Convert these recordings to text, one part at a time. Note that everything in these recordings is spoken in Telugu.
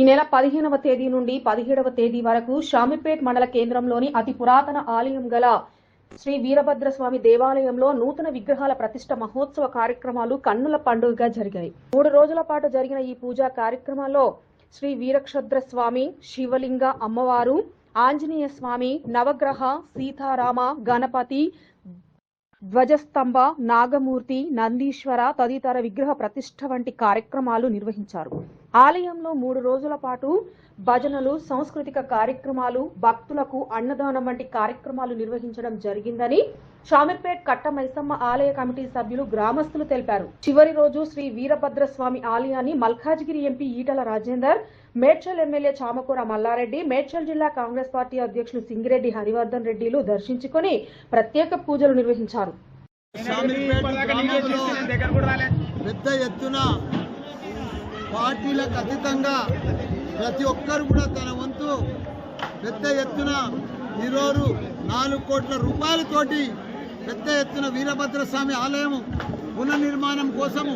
ఈ నెల పదిహేనవ తేదీ నుండి పదిహేడవ తేదీ వరకు షామిపేట్ మండల కేంద్రంలోని అతి పురాతన ఆలయం గల శ్రీ వీరభద్రస్వామి దేవాలయంలో నూతన విగ్రహాల ప్రతిష్ట మహోత్సవ కార్యక్రమాలు కన్నుల పండుగగా జరిగాయి. మూడు రోజుల పాటు జరిగిన ఈ పూజా కార్యక్రమాల్లో శ్రీ వీరక్షద్ర స్వామి శివలింగ అమ్మవారు ఆంజనేయ స్వామి నవగ్రహ సీతారామ గణపతి ధ్వజస్తంభ నాగమూర్తి నందీశ్వర తదితర విగ్రహ ప్రతిష్ఠ వంటి కార్యక్రమాలు నిర్వహించారు. ఆలయంలో మూడు రోజుల పాటు భజనలు సాంస్కృతిక కార్యక్రమాలు భక్తులకు అన్నదానం వంటి కార్యక్రమాలు నిర్వహించడం జరిగిందని షామీర్పేట్ కట్ట మైసమ్మ ఆలయ కమిటీ సభ్యులు గ్రామస్తులు తెలిపారు. చివరి రోజు శ్రీ వీరభద్రస్వామి ఆలయాన్ని మల్కాజ్గిరి ఎంపీ ఈటల రాజేందర్ మేడ్చల్ ఎమ్మెల్యే చామకూర మల్లారెడ్డి మేడ్చల్ జిల్లా కాంగ్రెస్ పార్టీ అధ్యక్షులు సింగిరెడ్డి హరివర్ధన్ రెడ్డిలు దర్శించుకొని ప్రత్యేక పూజలు నిర్వహించారు. పెద్ద ఎత్తున పార్టీలకు అతీతంగా ప్రతి ఒక్కరు కూడా తన వంతు పెద్ద ఎత్తున ఈరోజు నాలుగు కోట్ల రూపాయలతోటి పెద్ద ఎత్తున వీరభద్ర స్వామి ఆలయం పునర్నిర్మాణం కోసము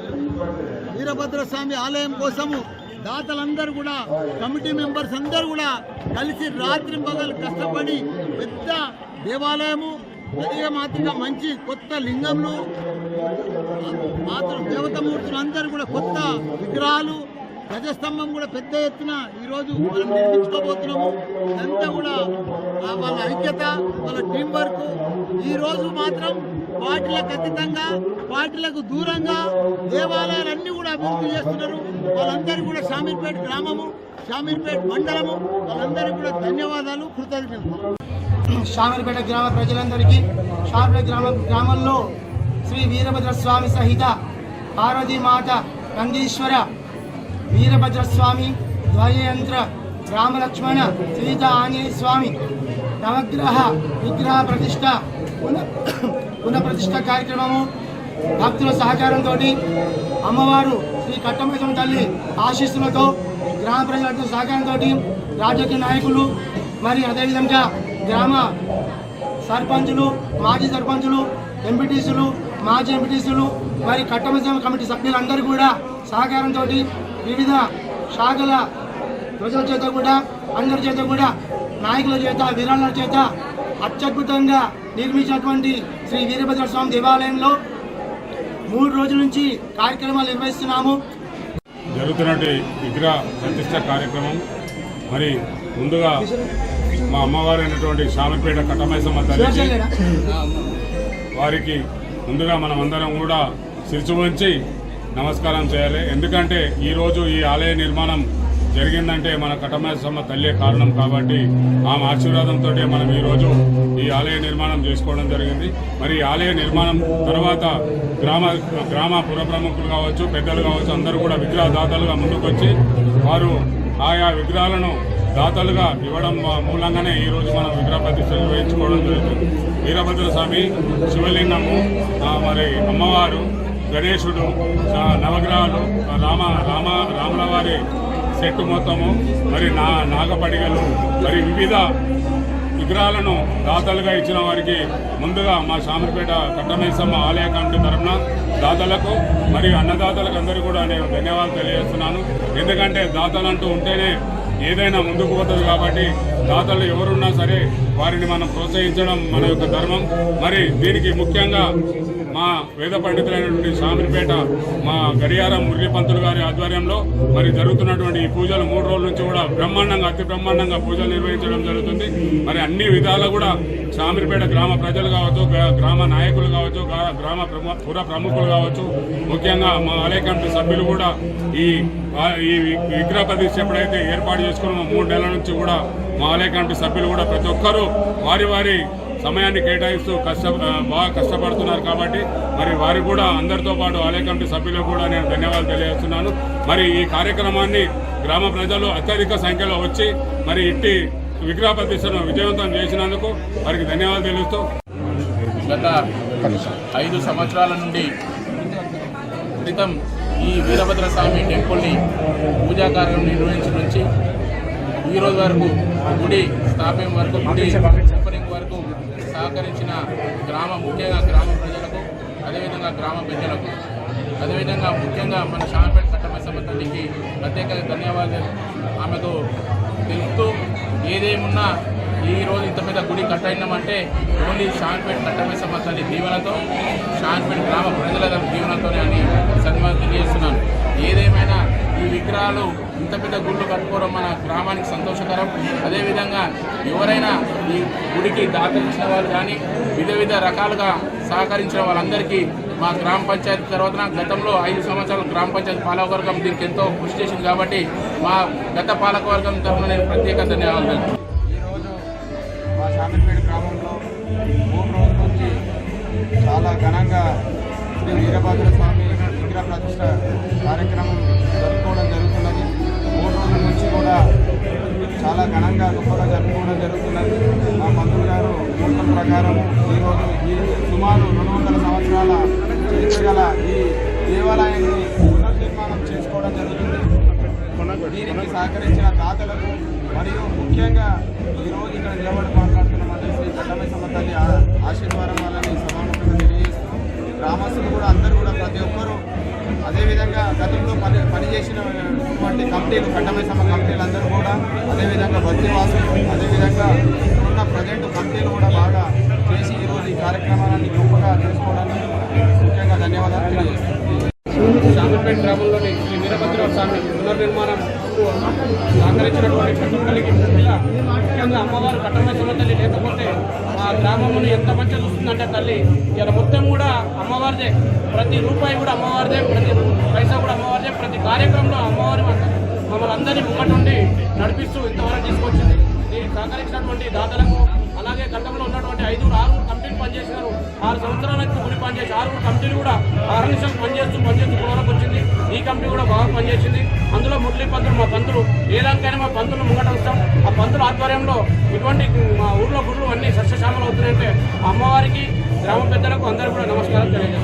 వీరభద్ర స్వామి ఆలయం కోసము దాతలందరూ కూడా కమిటీ మెంబర్స్ అందరూ కూడా కలిసి రాత్రి పగలు కష్టపడి పెద్ద దేవాలయము అదే మాత్రంగా మంచి కొత్త లింగంలో మాత్రం దేవతమూర్తులు అందరూ కూడా కొత్త విగ్రహాలు ధ్వజస్తంభం కూడా పెద్ద ఎత్తున ఈరోజు మనం నిర్మించుకోబోతున్నాము. అంతా కూడా ఆ వాళ్ళ ఐక్యత వాళ్ళ టీం వర్క్. ఈరోజు మాత్రం వాటిలో అతీతంగా పార్టీలకు దూరంగా దేవాలయాలన్నీ కూడా అభివృద్ధి చేస్తున్నారు. వాళ్ళందరూ కూడా షామీర్పేట గ్రామము షామీర్పేట మండలము వాళ్ళందరికీ కూడా ధన్యవాదాలు కృతజ్ఞతలు. షామీర్పేట గ్రామ ప్రజలందరికీ షామీర్పేట గ్రామ గ్రామంలో శ్రీ వీరభద్ర స్వామి సహిత పార్వతీమాత నందీశ్వర వీరభద్రస్వామి స్వామి రామలక్ష్మణ సీత ఆంజనేయ స్వామి నవగ్రహ విగ్రహ ప్రతిష్ట పునః పునఃప్రతిష్ఠ కార్యక్రమము భక్తుల సహకారంతో అమ్మవారు శ్రీ కట్టమైసం తల్లి ఆశీస్సులతో గ్రామ ప్రజలతో సహకారంతో రాజకీయ నాయకులు మరి అదేవిధంగా గ్రామ సర్పంచులు మాజీ సర్పంచులు ఎంపీటీసులు మాజీ ఎంపీటీసులు మరి కట్టమైసం కమిటీ సభ్యులందరూ కూడా సహకారంతో వివిధ శాఖల ప్రజల చేత కూడా అందరి చేత కూడా నాయకుల చేత విరాళాల చేత అత్యద్భుతంగా నిర్మించినటువంటి శ్రీ వీరభద్ర స్వామి దేవాలయంలో మూడు రోజుల నుంచి కార్యక్రమాలు నిర్వహిస్తున్నాము. జరుగుతున్నటువంటి విగ్రహ ప్రతిష్ట కార్యక్రమం. మరి ముందుగా మా అమ్మవారు అయినటువంటి శామపేట కట్టమైసమ్మ తల్లికి వారికి ముందుగా మనం అందరం కూడా శిరసు నమస్కారం చేయాలి. ఎందుకంటే ఈరోజు ఈ ఆలయ నిర్మాణం జరిగిందంటే మన కట్టమైసమ్మ తల్లే కారణం కాబట్టి ఆమె ఆశీర్వాదంతో మనం ఈరోజు ఈ ఆలయ నిర్మాణం చేసుకోవడం జరిగింది. మరి ఈ ఆలయ నిర్మాణం తర్వాత గ్రామ గ్రామ పురప్రముఖులు కావచ్చు పెద్దలు కావచ్చు అందరూ కూడా విగ్రహ దాతలుగా ముందుకొచ్చి వారు ఆయా విగ్రహాలను దాతలుగా ఇవ్వడం మూలంగానే ఈరోజు మనం విగ్రహ ప్రతిష్ట నిర్వహించుకోవడం జరుగుతుంది. వీరభద్ర స్వామి శివలింగము మరి అమ్మవారు గణేశుడు నవగ్రహాలు రామ రామ రాముల వారి సెట్టు మొత్తము మరి నా నాగపడిగలు మరి వివిధ విగ్రహాలను దాతలుగా ఇచ్చిన వారికి ముందుగా మా శామరిపేట కట్టమేశమ్మ ఆలయ కమిటీ తరఫున దాతలకు మరియు అన్నదాతలకు అందరూ కూడా నేను ధన్యవాదాలు తెలియజేస్తున్నాను. ఎందుకంటే దాతలు అంటూ ఉంటేనే ఏదైనా ముందుకు పోతుంది కాబట్టి దాతలు ఎవరున్నా సరే వారిని మనం ప్రోత్సహించడం మన యొక్క ధర్మం. మరి దీనికి ముఖ్యంగా మా వేద పండితులైనటువంటి సామిరిపేట మా గడియారం మురళీ పంతులు గారి ఆధ్వర్యంలో మరి జరుగుతున్నటువంటి ఈ పూజలు మూడు రోజుల నుంచి కూడా బ్రహ్మాండంగా అతి బ్రహ్మాండంగా పూజలు నిర్వహించడం జరుగుతుంది. మరి అన్ని విధాలు కూడా సామిరిపేట గ్రామ ప్రజలు కావచ్చు గ్రా- గ్రామ నాయకులు కావచ్చు గ్రామ పుర ప్రముఖులు కావచ్చు ముఖ్యంగా మా ఆలయ కమిటీ సభ్యులు కూడా ఈ ఈ విగ్రహ ప్రతిష్ఠ ఎప్పుడైతే ఏర్పాటు చేసుకున్నామో మూడు నెలల నుంచి కూడా మా ఆలయ కమిటీ సభ్యులు కూడా ప్రతి ఒక్కరూ వారి వారి సమయాన్ని కేటాయిస్తూ కష్ట బాగా కష్టపడుతున్నారు కాబట్టి మరి వారు కూడా అందరితో పాటు ఆలయ కమిటీ సభ్యులకు కూడా నేను ధన్యవాదాలు తెలియజేస్తున్నాను. మరి ఈ కార్యక్రమాన్ని గ్రామ ప్రజలు అత్యధిక సంఖ్యలో వచ్చి మరి ఇట్టి విగ్రహ ప్రతిష్టను విజయవంతం చేసినందుకు వారికి ధన్యవాదాలు తెలుస్తూ గత ఐదు సంవత్సరాల నుండి క్రితం ఈ వీరభద్ర స్వామి టెంపుల్ని పూజా కార్యక్రమం నిర్వహించి నుంచి ఈ రోజు వరకు గుడి స్థాపన వరకు గుడి వరకు సహకరించిన గ్రామ ముఖ్యంగా గ్రామ ప్రజలకు అదేవిధంగా గ్రామ పెద్దలకు అదేవిధంగా ముఖ్యంగా మన షాంపేట కట్టమైసమ్మ తల్లికి ప్రత్యేకంగా ధన్యవాదాలు ఆమెకు తెలుపుతూ ఏదేమున్నా ఈ రోజు ఇంత పెద్ద గుడి కట్టయినామంటే ఓన్లీ షాన్పేట కట్టమైసమ్మ తల్లి దీవెనతో షాన్పేట గ్రామ ప్రజల దీవెనతోనే అని సన్మానం తెలియజేస్తున్నాను. ఏదేమైనా ఈ విగ్రహాలు ఇంత పెద్ద గుళ్ళు కట్టుకోవడం మన గ్రామానికి సంతోషకరం. అదేవిధంగా ఎవరైనా ఈ గుడికి దాతలించిన వాళ్ళు కానీ వివిధ వివిధ రకాలుగా సహకరించిన వాళ్ళందరికీ మా గ్రామ పంచాయతీ తర్వాత గతంలో ఐదు సంవత్సరాలు గ్రామ పంచాయతీ పాలకవర్గం దీనికి ఎంతో కృషి చేసింది కాబట్టి మా గత పాలకవర్గం తరఫున నేను ప్రత్యేక ధన్యవాదాలు. ఈరోజు మా శామిపేట గ్రామంలో మూడు రోజుల నుంచి చాలా ఘనంగా శ్రీ వీరభద్ర స్వామి విగ్రహ ప్రతిష్ట కార్యక్రమం జరుపుకోవడం జరుగుతున్నది. మూడు రోజుల నుంచి కూడా చాలా ఘనంగా గొప్పగా జరుపుకోవడం జరుగుతున్నది. మా మంత్రులు గారు ముహూర్తం ప్రకారం ఈరోజు ఈ సుమారు రెండు వందల సంవత్సరాల చరిత్ర గల ఈ దేవాలయాన్ని పునర్నిర్మాణం చేసుకోవడం జరుగుతుంది. దీనికి సహకరించిన దాతలకు మరియు ముఖ్యంగా చేసినటువంటి కంపెనీలు కట్టమై సమ కంపెనీలు అందరూ కూడా అదేవిధంగా బద్రివాసులు అదేవిధంగా ఉన్న ప్రజెంట్ కంపెనీలు కూడా బాగా చేసి ఈరోజు ఈ కార్యక్రమాన్ని గొప్పగా చేసుకోవడానికి ముఖ్యంగా ధన్యవాదాలు తెలియజేస్తున్నాను. గ్రామంలోని శ్రీ వీరభద్ర స్వామి పునర్నిర్మాణం సహకరించినటువంటి ప్రతి ముఖ్యంగా అమ్మవారు కట్టమైసమ్మ తల్లి లేకపోతే ఆ గ్రామంలో ఎంత మంచిగా చూస్తుందంటే తల్లి ఇలా మొత్తం కూడా అమ్మవారిదే. ప్రతి రూపాయి కూడా అమ్మవారిదే ప్రతి పైసా కూడా అందరినీ ముంగటుండి నడిపిస్తూ ఇంతవరకు తీసుకొచ్చింది. దీనికి సహకరించినటువంటి దాతలకు అలాగే గతంలో ఉన్నటువంటి ఐదుగురు ఆరుగురు కమిటీలు పనిచేసినారు ఆరు సంవత్సరాలకు గుడి పనిచేసి ఆరుగురు కమిటీలు కూడా ఆరు నిమిషాలు పనిచేస్తూ పనిచేస్తూ ఇప్పటివరకు వచ్చింది. ఈ కమిటీ కూడా బాగా పనిచేసింది. అందులో మురళీ పంతులు మా పంతులు ఏదానికైనా మా పంతులు ముంగట వస్తాం. ఆ పంతుల ఆధ్వర్యంలో ఇటువంటి మా ఊర్లో గుళ్ళు అన్ని సస్యశామలు అవుతున్నాయంటే అమ్మవారికి గ్రామ పెద్దలకు అందరూ కూడా నమస్కారం తెలియజేస్తాం.